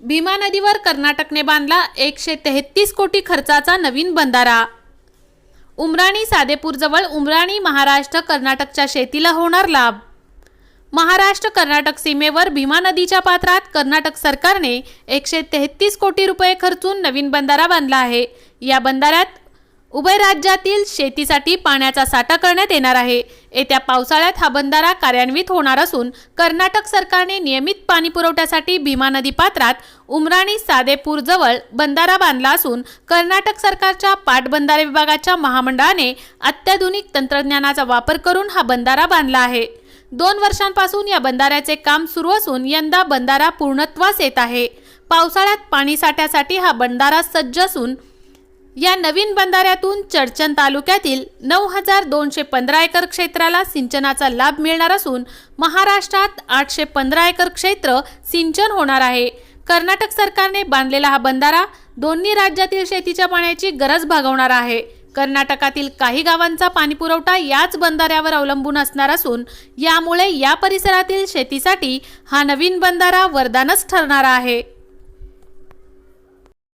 भीमा नदीवर कर्नाटकने बांधला एकशे तेहतीस कोटी खर्चाचा नवीन बंधारा. उमराणी सादेपूरजवळ उमराणी महाराष्ट्र कर्नाटकच्या शेतीला होणार लाभ. महाराष्ट्र कर्नाटक सीमेवर भीमा नदीच्या पात्रात कर्नाटक सरकारने एकशे तेहतीस कोटी रुपये खर्चून नवीन बंधारा बांधला आहे. या बंधाऱ्यात उभय राज्यातील शेतीसाठी पाण्याचा साठा करण्यात येणार आहे. येत्या पावसाळ्यात हा बंधारा कार्यान्वित होणार असून कर्नाटक सरकारने नियमित पाणी पुरवठ्यासाठी भीमा नदी पात्रात उमराणी सादेपूरजवळ बंधारा बांधला असून कर्नाटक सरकारच्या पाटबंधारे विभागाच्या महामंडळाने अत्याधुनिक तंत्रज्ञानाचा वापर करून हा बंधारा बांधला आहे. दोन वर्षांपासून या बंधाऱ्याचे काम सुरू असून यंदा बंधारा पूर्णत्वास येत आहे. पावसाळ्यात पाणी साठ्यासाठी हा बंधारा सज्ज असून या नवीन बंधाऱ्यातून चडचण तालुक्यातील नऊ हजार दोनशे पंधरा एकर क्षेत्राला सिंचनाचा लाभ मिळणार असून महाराष्ट्रात आठशे पंधरा एकर क्षेत्र सिंचन होणार आहे. कर्नाटक सरकारने बांधलेला हा बंधारा दोन्ही राज्यातील शेतीच्या पाण्याची गरज भागवणार आहे. कर्नाटकातील काही गावांचा पाणीपुरवठा याच बंधाऱ्यावर अवलंबून असणार असून यामुळे या परिसरातील शेतीसाठी हा नवीन बंधारा वरदानच ठरणार आहे.